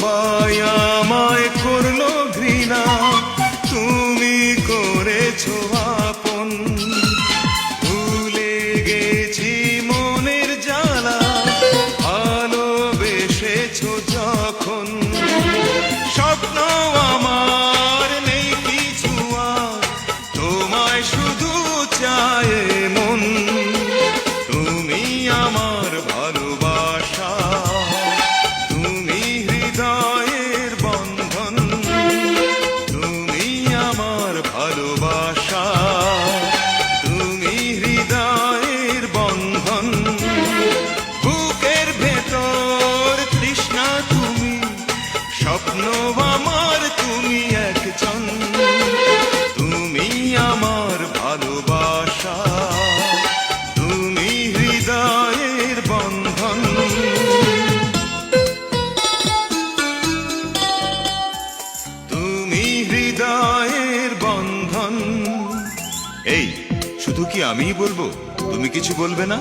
সবাই আমায় করল ঘৃণা। তুমি করেছ আপন। ভুলে গেছি মনের জ্বালা। ভালোবেসেছো যখন। স্বপ্ন আমার নেই কিছু তোমায় শুধু চায় ভালোবাসা বন্ধন, বুকের ভেতর তৃষ্ণা তুমি, স্বপ্ন আমার তুমি একজন, তুমি আমার ভালোবাসা, তুমি হৃদয়ের বন্ধন। তুমি বন্ধন এই শুধু কি আমিই বলব? তুমি কিছু বলবে না?